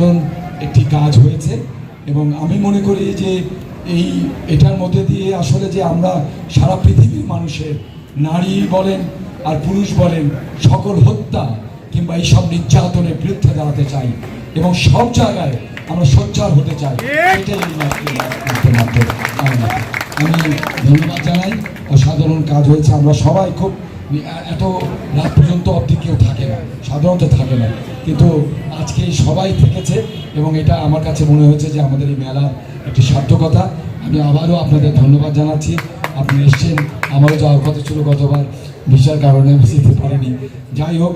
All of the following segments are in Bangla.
কারণ একটি কাজ হয়েছে এবং আমি মনে করি যে এই এটার মধ্যে দিয়ে আসলে যে আমরা সারা পৃথিবীর মানুষের নারী বলেন আর পুরুষ বলেন সকল হত্যা কিংবা এইসব নির্যাতনের বিরুদ্ধে দাঁড়াতে চাই এবং সব জায়গায় আমরা সোচ্চার হতে চাই। আমি ধন্যবাদ জানাই। অসাধারণ কাজ হয়েছে। আমরা সবাই খুব এত রাত পর্যন্ত অবধি কেউ থাকে না। সাধারণত থাকে না। কিন্তু আজকে সবাই থেকেছে এবং এটা আমার কাছে মনে হয়েছে যে আমাদের এই মেলার একটি সার্থকতা। আমি আবারও আপনাদের ধন্যবাদ জানাচ্ছি। আপনি এসছেন, আমারও যাওয়ার কথা ছিল, গতবার ভিসার কারণে আমি যেতে পারিনি। যাই হোক,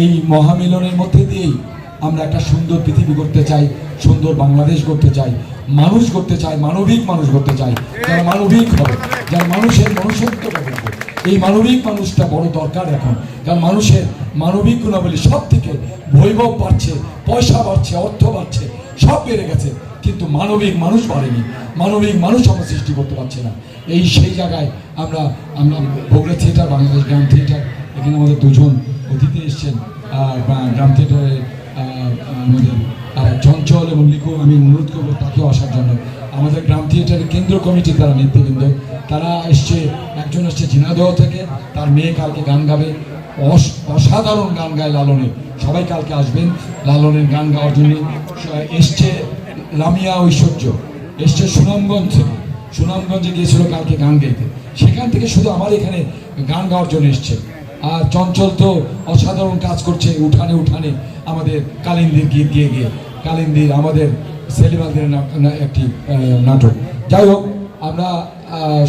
এই মহামিলনের মধ্যে দিয়েই আমরা একটা সুন্দর পৃথিবী করতে চাই, সুন্দর বাংলাদেশ করতে চাই, মানুষ করতে চাই, মানবিক মানুষ করতে চাই। যারা মানবিক হবে, যারা মানুষের মনুষ্যত্বটা করবে এই মানবিক মানুষটা বড় দরকার এখন। কারণ মানুষের মানবিক গুণাবলী সব থেকে বৈভব বাড়ছে, পয়সা বাড়ছে, অর্থ বাড়ছে, সব বেড়ে গেছে। কিন্তু মানবিক মানুষ বাড়েনি। মানবিক মানুষ আমরা সৃষ্টি করতে পারছে না। এই সেই জায়গায় আমরা আমরা বগুড়া থিয়েটার, বাংলাদেশ গ্রাম থিয়েটার, এখানে আমাদের দুজন অতিথি এসছেন। আর গ্রাম থিয়েটারে আমাদের চঞ্চল এবং লিখু আমি অনুরোধ করব তাকেও আসার জন্য। আমাদের গ্রাম থিয়েটারের কেন্দ্র কমিটি তারা নেতৃবৃন্দ। তারা এসছে একজন এসছে ঝিনাদহ থেকে, তার মেয়ে কালকে গান গাবে। অস- অসাধারণ গান গায় লালনের সবাই কালকে আসবেন লালনের গান গাওয়ার জন্য। এসছে লামিয়া ঐশ্বর্য। এসছে সুনামগঞ্জ থেকে। সুনামগঞ্জে গিয়েছিল কালকে গান গাইতে। সেখান থেকে শুধু আমার এখানে গান গাওয়ার জন্য এসছে। আর চঞ্চল তো অসাধারণ কাজ করছে উঠানে উঠানে আমাদের কালিন্দির গীত গিয়ে গিয়ে। কালিন্দির আমাদের সেলিমাদের একটি নাটক। যাই হোক, আমরা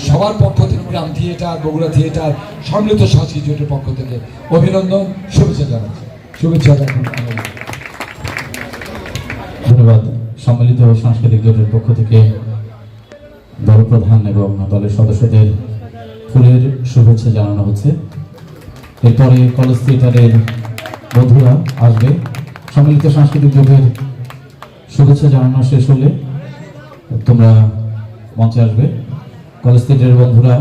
সবার পক্ষ থেকে গ্রাম থিয়েটার, বগুড়া থিয়েটার, সম্মিলিত সংস্কৃতি জোটের পক্ষ থেকে অভিনন্দন, শুভেচ্ছা জানাচ্ছি। শুভেচ্ছা ধন্যবাদ। সম্মিলিত সাংস্কৃতিক জোটের পক্ষ থেকে দল প্রধান এবং দলের সদস্যদের ফুলের শুভেচ্ছা জানানো হচ্ছে। এরপরে কলেজ থিয়েটারের বন্ধুরা আসবে। সম্মিলিত সাংস্কৃতিক জোটের শুভেচ্ছা জানানো শেষ হলে তোমরা মঞ্চে আসবে। কলেজ থিয়েটারের বন্ধুরা,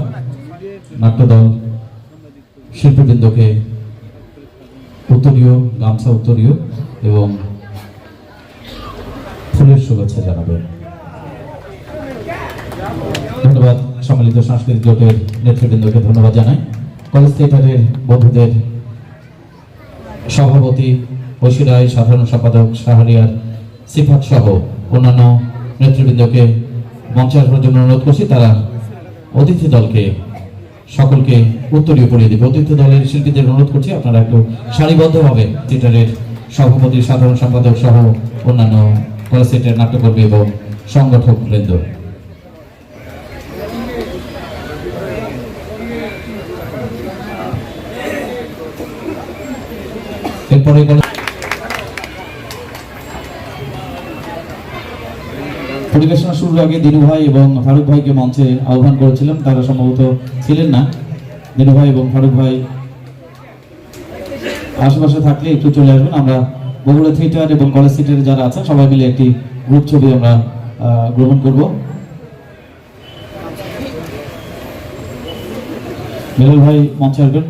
নাট্যদল, শিল্পীবৃন্দকে উত্তরীয়, গামছা উত্তরীয় এবং ফুলের শুভেচ্ছা জানাবেন। ধন্যবাদ সম্মিলিত সাংস্কৃতিক জোটের নেতৃবৃন্দকে ধন্যবাদ জানাই। কলেজ থিয়েটারের বন্ধুদের সভাপতি ঐশী সাধারণ সম্পাদক শাহরিয়ার সিফাত সহ অন্যান্য নেতৃবৃন্দকে মঞ্চে আসবার জন্য অনুরোধ করছি। তারা অতিথি দলকে সকলকে উত্তরীয় করিয়ে দেবে। অতিথি দলের শিল্পীদের অনুরোধ করছি, আপনারা একটু সারিবদ্ধভাবে থিয়েটারের সভাপতি, সাধারণ সম্পাদক সহ অন্যান্য কলেজ থিয়েটারের নাট্যকর্মী এবং সংগঠক বৃন্দ। এরপরে কলেজ পরিবেশনা শুরুর আগে দিনু ভাই এবং ফারুক ভাইকে মঞ্চে আহ্বান করেছিলাম। তারা সম্ভবত ছিলেন না। দিনু ভাই এবং ফারুক ভাই আশেপাশে থাকলে একটু চলে আসবেন। আমরা বগুড়া থিয়েটার এবং কলেজ থিয়েটারে যারা আছেন, সবাই মিলে একটি গ্রুপ ছবি আমরা গ্রহণ করব। মিলন ভাই মঞ্চে আসবেন।